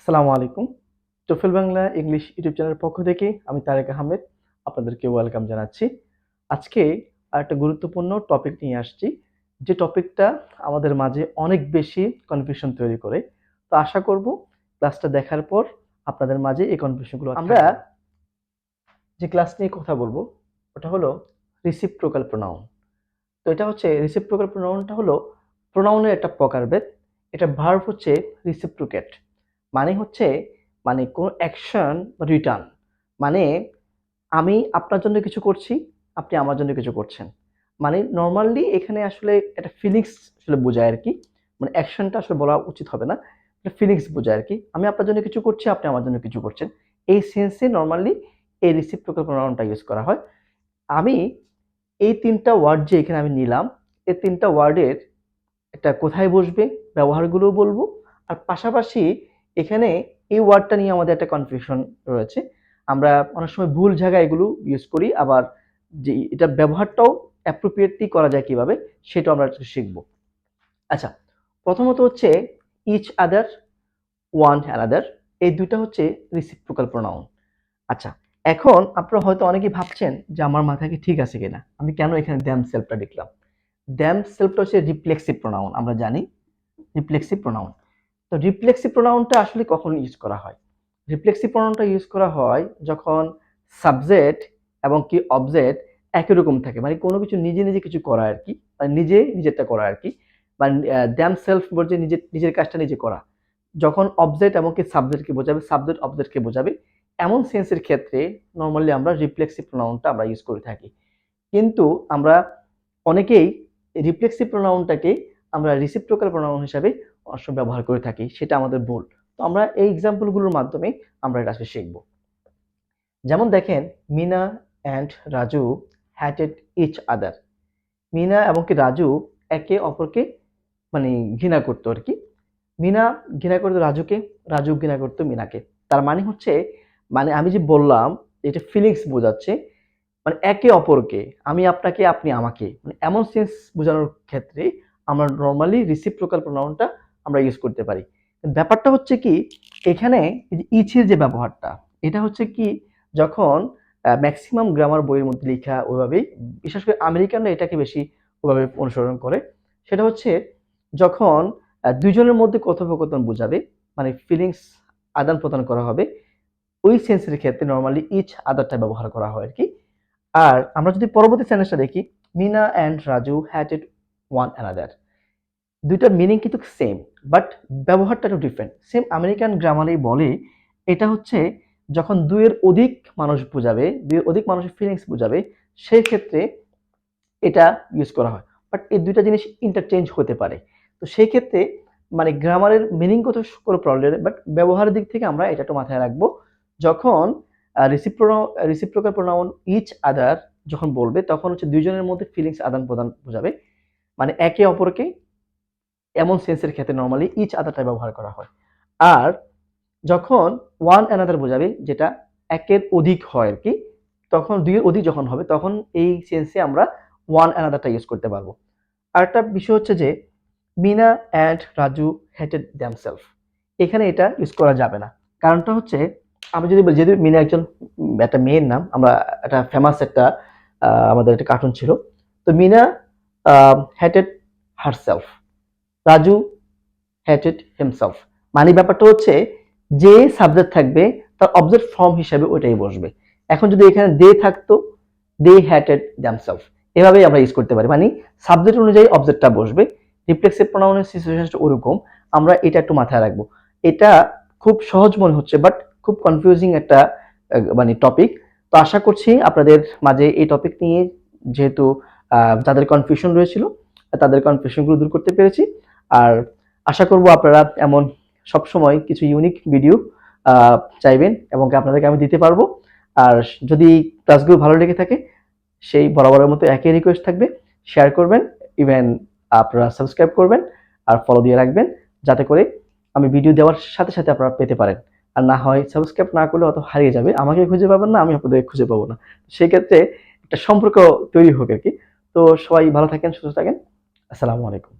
আসসালামু আলাইকুম। TOEFL Bangla English YouTube চ্যানেলের পক্ষ থেকে আমি তারেক আহমেদ আপনাদেরকে ওয়েলকাম জানাচ্ছি। আজকে আরেকটা গুরুত্বপূর্ণ টপিক নিয়ে আসছি। যে টপিকটা আমাদের মাঝে অনেক বেশি কনফিউশন তৈরি করে। তো আশা করব ক্লাসটা দেখার পর আপনাদের মাঝে এই কনফিউশনগুলো আমরা যে ক্লাস নিয়ে কথা বলব ওটা হলো রিসিপ রিসিপ্রোকাল প্রোনাউন তো এটা হচ্ছে রিসিপ রিসিপ্রোকাল প্রোনাউনটা হলো প্রোনাউনের একটা প্রকারভেদ। এটা ভার্ব হচ্ছে রিসিপ্রোকেট মানে হচ্ছে মানে কোনো অ্যাকশন রিটার্ন মানে আমি আপনার জন্য কিছু করছি, আপনি আমার জন্য কিছু করছেন। মানে নর্মালি এখানে আসলে একটা ফিলিংস আসলে বোঝায় আর কি। মানে অ্যাকশনটা আসলে বলা উচিত হবে না। একটা ফিলিংস বোঝায় আর কি। আমি আপনার জন্য কিছু করছি, আপনি আমার জন্য কিছু করছেন। এই সেন্সে নর্মালি এই রিসিপ্রোকাল প্রোনাউনটা ইউজ করা হয়। আমি এই তিনটা ওয়ার্ড যে এখানে আমি নিলাম, এই তিনটা ওয়ার্ডের একটা কোথায় বসবে, ব্যবহারগুলোও বলব। আর পাশাপাশি এখানে এই ওয়ার্ডটা নিয়ে আমাদের একটা কনফিউশন রয়েছে। আমরা অনেক সময় ভুল জায়গায় এগুলো ইউজ করি, আবার যে এটা ব্যবহারটাও অ্যাপ্রোপ্রিয়েটলি করা যায় কীভাবে, সেটাও আমরা শিখব। আচ্ছা প্রথমত হচ্ছে ইচ আদার ওয়ান অ্যানাদার এই দুইটা হচ্ছে রিসিপ্রোকাল প্রোনাউন আচ্ছা এখন আপনারা হয়তো অনেকেই ভাবছেন যে আমার মাথায় কি ঠিক আছে কিনা, আমি কেন এখানে দ্যাম সেলফটা লিখলাম দ্যাম সেলফটা হচ্ছে রিফ্লেক্সিভ প্রোনাউন আমরা জানি রিফ্লেক্সিভ প্রোনাউন তো রিফ্লেক্সিভ প্রোনাউনটা আসলে কখন ইউজ করা হয়? রিফ্লেক্সিভ প্রোনাউনটা ইউজ করা হয় যখন সাবজেক্ট এবং কি অবজেক্ট একই রকম থাকে। মানে কোনো কিছু নিজে নিজে কিছু করা আর কি মানে নিজে নিজেরটা করা আর কি মানে দ্যাম সেলফ বলছে নিজের নিজের কাজটা নিজে করা। যখন অবজেক্ট এবং কি সাবজেক্টকে বোঝাবে সাবজেক্ট অবজেক্টকে বোঝাবে, এমন সেন্সের ক্ষেত্রে নর্মালি আমরা রিফ্লেক্সিভ প্রোনাউনটা আমরা ইউজ করে থাকি। কিন্তু আমরা অনেকেই রিফ্লেক্সিভ প্রোনাউনটাকে আমরা রিসিপ্টোকাল প্রোনাউন হিসাবে অনেক সময় ব্যবহার করে থাকি, সেটা আমাদের ভুল। তো আমরা এই এক্সাম্পলগুলোর মাধ্যমে আমরা এটা আসলে শিখব। যেমন দেখেন, Meena and Raju hated each other Meena এবং কি রাজু একে অপরকে মানে ঘৃণা করতো আর কি। মিনা ঘৃণা করতো রাজুকে, রাজু ঘৃণা করতো মিনাকে। তার মানে হচ্ছে মানে আমি যে বললাম, এটা ফিলিংস বোঝাচ্ছে মানে একে অপরকে, আমি আপনাকে, আপনি আমাকে। মানে এমন সেন্স বোঝানোর ক্ষেত্রে আমরা নর্মালি রিসিপ্রোকাল প্রোনাউনটা আমরা ইউজ করতে পারি। ব্যাপারটা হচ্ছে কি, এখানে ইচের যে ব্যবহারটা, এটা হচ্ছে কি, যখন ম্যাক্সিমাম গ্রামার বইয়ের মধ্যে লেখা ওইভাবেই, বিশেষ করে আমেরিকানরা এটাকে বেশি ওইভাবে অনুসরণ করে, সেটা হচ্ছে যখন দুজনের মধ্যে কথোপকথন বোঝাবে মানে ফিলিংস আদান প্রদান করা হবে, ওই সেন্সের ক্ষেত্রে নর্মালি ইচ আদারটা ব্যবহার করা হয় আর কি। আর আমরা যদি পরবর্তী সেন্টেন্সটা দেখি, Meena and Raju hated one another দুইটার মিনিং কিন্তু সেম বাট ব্যবহারটা একটু ডিফারেন্ট সেম আমেরিকান গ্রামারেই বলে, এটা হচ্ছে যখন দুইয়ের অধিক মানুষ বোঝাবে, দুইয়ের অধিক মানুষের ফিলিংস বোঝাবে সেই ক্ষেত্রে এটা ইউজ করা হয়। বাট এই দুইটা জিনিস ইন্টারচেঞ্জ হতে পারে। তো সেই ক্ষেত্রে মানে গ্রামারের মিনিং মিনিংগত কোনো প্রবলেম বাট ব্যবহারের দিক থেকে আমরা এটা একটু মাথায় রাখব। যখন recipro reciprocal pronoun each other যখন বলবে, তখন হচ্ছে দুইজনের মধ্যে ফিলিংস আদান প্রদান বোঝাবে। মানে একে অপরকে এমন সেন্সের ক্ষেত্রে নর্মালি ইচ আদারটা ব্যবহার করা হয়। আর যখন ওয়ান অ্যানাদার বোঝাবে যেটা একের অধিক হয় আর কি, তখন দুইয়ের অধিক যখন হবে, তখন এই সেন্সে আমরা ওয়ান অ্যানাদারটা ইউজ করতে পারব। আর একটা বিষয় হচ্ছে যে, Meena and Raju hated themselves এখানে এটা ইউজ করা যাবে না। কারণটা হচ্ছে, আমি যদি বলি, যেহেতু মিনা একজন একটা মেয়ের নাম, আমরা একটা ফেমাস একটা আমাদের একটা কার্টুন ছিল। তো Meena hated herself Raju hated himself মানে ব্যাপারটা হচ্ছে, যে সাবজেক্ট থাকবে, তার অবজেক্ট ফর্ম হিসাবে ওইটাই বসবে। এখন যদি এখানে দে থাকতো দে হ্যাটেড দ্যামসেলফ এভাবেই আমরা ইউজ করতে পারি। মানে সাবজেক্ট অনুযায়ী অবজেক্টটা বসবে। রিফ্লেক্সিভ প্রোনাউনের সিচুয়েশনটা ওরকম। আমরা এটা একটু মাথায় রাখব। এটা খুব সহজ মনে হচ্ছে বাট খুব কনফিউজিং একটা মানে টপিক তো আশা করছি আপনাদের মাঝে এই টপিক নিয়ে যেহেতু যাদের কনফিউশন রয়েছিল, তাদের কনফিউশনগুলো দূর করতে পেরেছি। আর আশা করব আপনারা এমন সব সময় কিছু ইউনিক ভিডিও চাইবেন এবং আপনাদেরকে আমি দিতে পারব। আর যদি ক্লাসগুলো ভালো লেগে থাকে, সেই বরাবরের মতো একই রিকোয়েস্ট থাকবে। শেয়ার করবেন ইভেন আপনারা সাবস্ক্রাইব করবেন আর ফলো দিয়ে রাখবেন, যাতে করে আমি ভিডিও দেওয়ার সাথে সাথে আপনারা পেতে পারেন। আর না হয় সাবস্ক্রাইব না করলে অত হারিয়ে যাবে। আমাকে খুঁজে পাবেন না, আমি আপনাদের খুঁজে পাবো না। সেই ক্ষেত্রে একটা সম্পর্ক তৈরি হোক আর কি। তো সবাই ভালো থাকেন, সুস্থ থাকেন। আসসালামু আলাইকুম।